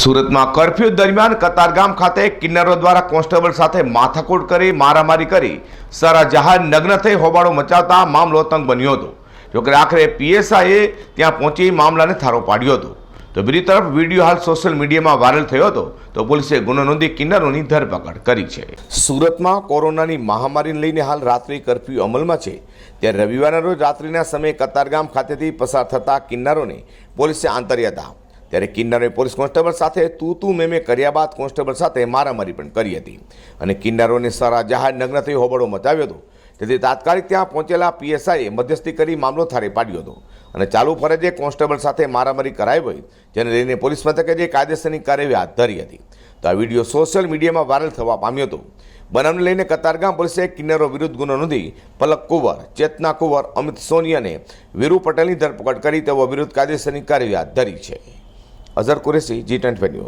સુરતમાં કર્ફ્યુ દરમિયાન કતારગામ ખાતે કિન્નરો દ્વારા કોન્સ્ટેબલ સાથે માથાકૂટ કરી, મારામારી કરી, સારા જહાજ નગ્ન થઈ હોબાળો મચાવતા મામલો તંગ બન્યો હતો. જોકે આખરે પીએસઆઈએ ત્યાં પહોંચી મામલાને થારો પાડ્યો હતો. તો બીજી તરફ વીડિયો હાલ સોશિયલ મીડિયામાં વાયરલ થયો હતો. તો પોલીસે ગુનો નોંધી કિન્નરોની ધરપકડ કરી છે. સુરતમાં કોરોનાની મહામારીને લઈને હાલ રાત્રિ કરફ્યુ અમલમાં છે. ત્યારે રવિવારના રોજ રાત્રિના સમયે કતારગામ ખાતેથી પસાર થતા કિન્નરોને પોલીસે આંતર્યા હતા ત્યારે કિન્નરે પોલીસ કોન્સ્ટેબલ સાથે તું તું મેમે કર્યા બાદ કોન્સ્ટેબલ સાથે મારામારી પણ કરી હતી. અને કિન્નરોને સારા જહાજ નગ્ન થઈ હોબળો મચાવ્યો હતો. તેથી તાત્કાલિક ત્યાં પહોંચેલા પીએસઆઈએ મધ્યસ્થી કરી મામલો થારે પાડ્યો હતો. અને ચાલુ ફરજે કોન્સ્ટેબલ સાથે મારામારી કરાઈ હોય, જેને લઈને પોલીસ મથકે જે કાયદેસરની કાર્યવાહી હાથ ધરી હતી. તો આ વીડિયો સોશિયલ મીડિયામાં વાયરલ થવા પામ્યો હતો. બનાવને લઈને કતારગામ પોલીસે કિન્નરો વિરુદ્ધ ગુનો નોંધી પલક કુંવર, ચેતના કુંવર, અમિત સોની અને વીરુ પટેલની ધરપકડ કરી તેઓ વિરુદ્ધ કાયદેસરની કાર્યવાહી હાથ ધરી છે. হাজার করেছি জি টোয়েন্টি নিউজ